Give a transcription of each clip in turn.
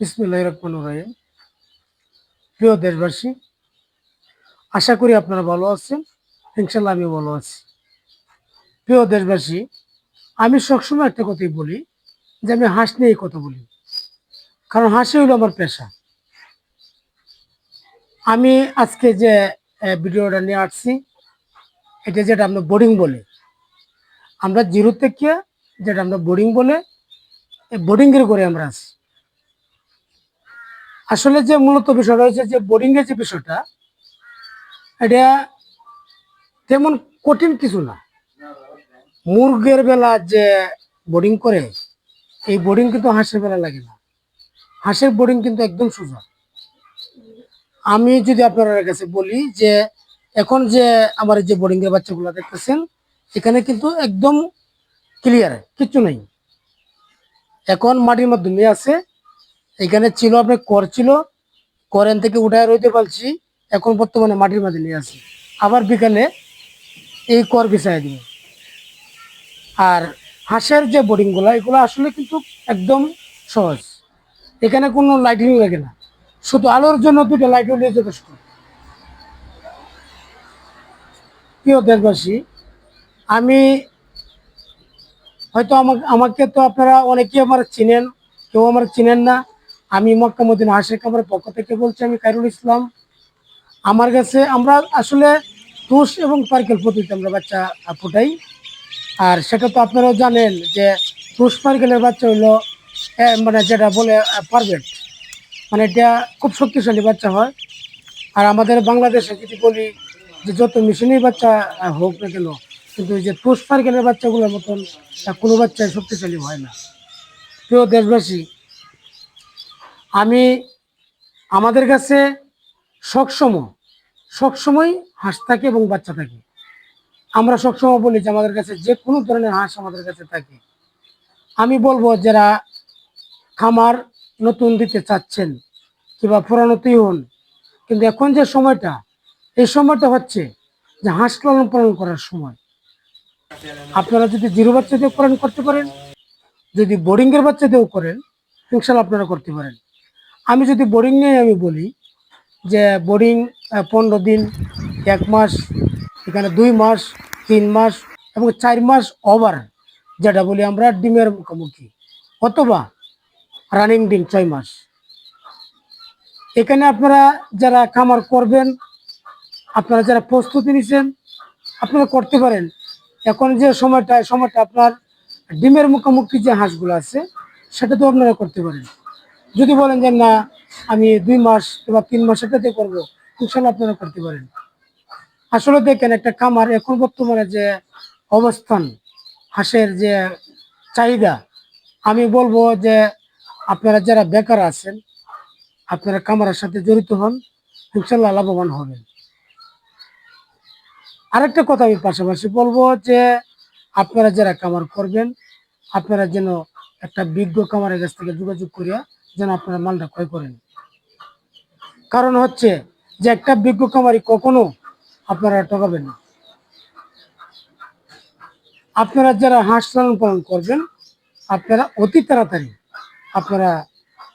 বিসমুল্লাহ প্রিয় দেশবাসী, আশা করি আপনারা ভালো আছেন ইনশাল্লাহ আমি ভালো আছি। প্রিয় দেশবাসী, আমি সবসময় একটা কথাই বলি, যে আমি হাঁস নিয়েই কথা বলি। কারণ হাসি হলো আমার পেশা। আমি আজকে যে ভিডিওটা নিয়ে আসছি, এটা যেটা আমরা বোর্ডিং বলে। আমরা জিরো থেকে, যেটা আমরা বোর্ডিং বলে বোর্ডিংয়ের করে আমরা আছি। আসলে যে মূলত বিষয়টা হচ্ছে যে বোর্ডিং এর যে বিষয়টা, এটা তেমন কঠিন কিছু না। মুরগের বেলা যে বোর্ডিং করে, এই বোর্ডিং কিন্তু হাঁসের বেলা লাগে না। হাঁসের বোর্ডিং কিন্তু একদম সোজা। আমি যদি আপনার কাছে বলি যে এখন যে আমার যে বোর্ডিং এর বাচ্চাগুলো দেখতেছেন, এখানে কিন্তু একদম ক্লিয়ার কিচ্ছু নেই। এখন মাটির মাধ্যমে আছে এখানে ছিল আপনার কর ছিল করেন থেকে উঠায় রইতে পারছি, এখন বর্তমানে মাটির মাঝে নিয়ে আসি। আবার বিকালে এই কর বিছাই দিব। আর হাঁসের যে বোর্ডিংগুলো এগুলো আসলে কিন্তু একদম সহজ। এখানে কোনো লাইটিং লাগে না। শুধু আলোর জন্য দুটো লাইট হলে যথেষ্ট। প্রিয় দেশবাসী, আমি হয়তো আমাকে আমাকে তো আপনারা অনেকেই আমার চিনেন, কেউ আমার চিনেন না। আমি মক্কামুদ্দিন হাসির কামারের পক্ষ থেকে বলছি, আমি কাইরুল ইসলাম। আমার কাছে আমরা আসলে তুষ এবং পার্কেল পদ্ধতিতে আমরা বাচ্চা ফুটাই। আর সেটা তো আপনারাও জানেন যে তুষ পার্কেলের বাচ্চা হলো মানে যেটা বলে পারফেক্ট। মানে এটা খুব শক্তিশালী বাচ্চা হয়। আর আমাদের বাংলাদেশে যদি বলি যে যত মেশিনের বাচ্চা হোক না কেন, কিন্তু যে তুষ পার্কেলের বাচ্চাগুলোর মতন কোনো বাচ্চা শক্তিশালী হয় না। প্রিয় দেশবাসী আমি আমাদের কাছে সবসময় সবসময় হাঁস থাকে এবং বাচ্চা থাকে। আমরা সবসময় বলি যে আমাদের কাছে যে কোনো ধরনের হাঁস আমাদের কাছে থাকে। আমি বলব যারা খামার নতুন দিতে চাচ্ছেন কিংবা পুরানোতেই হন কিন্তু এখন যে সময়টা, এই সময়টা হচ্ছে যে হাঁস লালন পালন করার সময়। আপনারা যদি জিরো বাচ্চা দিয়ে পালন করতে পারেন, যদি বোর্ডিংয়ের বাচ্চা দিয়েও করেন, ইনশাল্লাহ আপনারা করতে পারেন। আমি যদি বোরিং নিয়ে আমি বলি যে বোরিং পনেরো দিন, এক মাস, এখানে দুই মাস, তিন মাস এবং চার মাস ওভার যেটা বলি আমরা ডিমের মুখোমুখি অথবা রানিং ডিম ছয় মাস। এখানে আপনারা যারা খামার করবেন, আপনারা যারা প্রস্তুতি নিছেন, আপনারা করতে পারেন। এখন যে সময়টা সময়টা আপনার ডিমের মুখোমুখি যে হাঁসগুলো আছে, সেটা তো আপনারা করতে পারেন। যদি বলেন যে, না, আমি দুই মাস বা তিন মাস এটাতে করব ইনশাল্লাহ আপনারা করতে পারেন। আসলে দেখেন, একটা খামার এখন বর্তমানে যে অবস্থান, হাঁসের যে চাহিদা, আমি বলব যে, আপনারা যারা বেকার আছেন, আপনারা খামারের সাথে জড়িত হন ইনশাল্লাহ লাভবান হবেন। আরেকটা কথা আমি পাশাপাশি বলব যে, আপনারা যারা কামার করবেন, আপনারা যেন একটা বিজ্ঞ কামারের কাছ থেকে যোগাযোগ করিয়া যেন আপনারা মালটা ক্রয় করেন। কারণ হচ্ছে যে একটা বিজ্ঞ খামারি কখনো আপনারা ঠকাবেন না। আপনারা যারা হাঁস লালন পালন করবেন, আপনারা অতি তাড়াতাড়ি আপনারা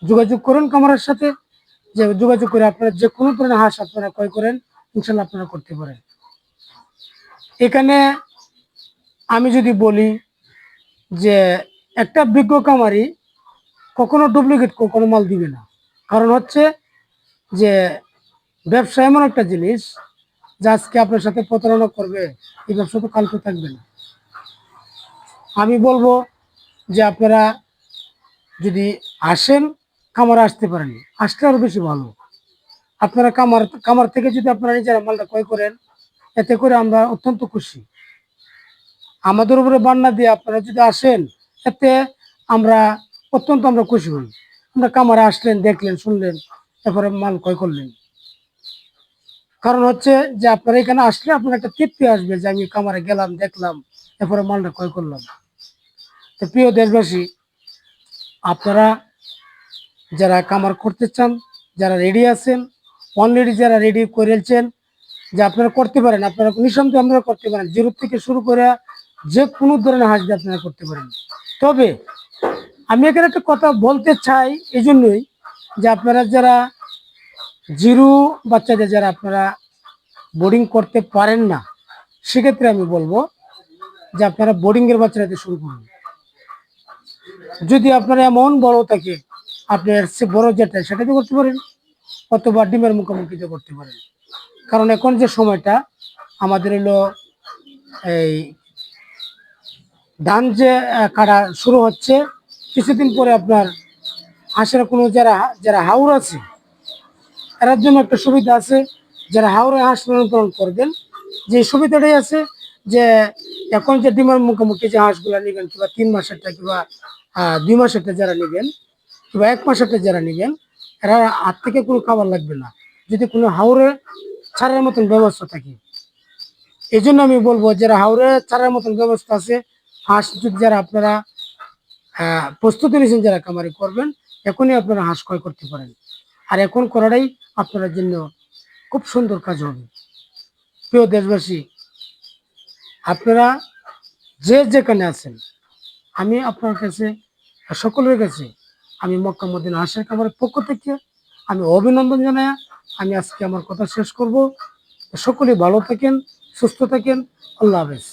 যোগাযোগ করুন খামারের সাথে, যে যোগাযোগ করে আপনারা যে কোনো ধরনের হাঁস আপনারা ক্রয় করেন, ইনশাল্লাহ আপনারা করতে পারেন। এখানে আমি যদি বলি যে একটা বিজ্ঞ কামারি কখনো ডুপ্লিকেট কখনো মাল দিবে না। কারণ হচ্ছে যে ব্যবসা এমন একটা জিনিস যা আজকে আপনার সাথে প্রতারণা করবে, এই ব্যবসা তো কালকে থাকবে না। আমি বলব যে আপনারা যদি আসেন, খামারে আসতে পারেন। আসলে আরও বেশি ভালো। আপনারা কামার কামার থেকে যদি আপনারা নিজেরা মালটা ক্রয় করেন, এতে করে আমরা অত্যন্ত খুশি। আমাদের উপরে বান্না দিয়ে আপনারা যদি আসেন, এতে আমরা অত্যন্ত আমরা খুশি হই। আমরা কামারে আসলেন, দেখলেন, শুনলেন, তারপরে মাল ক্রয় করলেন। কারণ হচ্ছে যে আপনারা এখানে আসলে আপনার একটা তৃপ্তি আসবে যে আমি কামারে গেলাম, দেখলাম এরপরে মালটা ক্রয় করলাম। তো প্রিয় দেশবাসী, আপনারা যারা কামার করতে চান, যারা রেডি আছেন অলরেডি যারা রেডি করেছেন যে আপনারা করতে পারেন, আপনারা নিঃসন্দেহে আপনারা করতে পারেন। জিরো থেকে শুরু করে যে কোনো ধরনের হাঁস দিয়ে আপনারা করতে পারেন। তবে আমি এখানে একটা কথা বলতে চাই এই জন্যই যে আপনারা যারা জিরো বাচ্চাদের যারা আপনারা বোর্ডিং করতে পারেন না, সেক্ষেত্রে আমি বলব যে আপনারা বোর্ডিংয়ের বাচ্চারাতে শুরু করুন। যদি আপনারা এমন বড় থাকে আপনি এর চেয়ে বড় যেটা, সেটা সেটাতে করতে পারেন, অথবা ডিমের মুখোমুখি মুখোমুখিতে করতে পারেন। কারণ এখন যে সময়টা, আমাদের হলো এই ধান যে কাটা শুরু হচ্ছে কিছুদিন পরে আপনার হাঁসের কোনো যারা যারা হাউর আছে, এরার জন্য একটা সুবিধা আছে। যারা হাওড়ে হাঁস লালন করবেন, যে সুবিধাটাই আছে যে এখন যে ডিমের মুখোমুখি যে হাঁসগুলো নেবেন, কিংবা তিন মাসেরটা, কিংবা দুই মাসেরটা যারা নেবেন, কিংবা এক মাসেরটা যারা নেবেন, এরা হাত থেকে কোনো খাবার লাগবে না। যদি কোনো হাওড়ে ছাড়ার মতন ব্যবস্থা থাকে। এই জন্য আমি বলব, যারা হাওড়ে ছাড়ার মতন ব্যবস্থা আছে, হাঁস যদি যারা আপনারা প্রস্তুতি নিয়েছেন যারা কামারি করবেন, এখনই আপনারা হাঁস ক্রয় করতে পারেন। আর এখন করাটাই আপনার জন্য খুব সুন্দর কাজ হবে। প্রিয় দেশবাসী, আপনারা যে যেখানে আছেন, আমি আপনার কাছে, সকলের কাছে আমি মক্কা মদিনা হাঁসের খামারের পক্ষ থেকে আমি অভিনন্দন জানাই। আমি আজকে আমার কথা শেষ করব। সকলে ভালো থাকেন, সুস্থ থাকেন। আল্লাহ হাফেজ।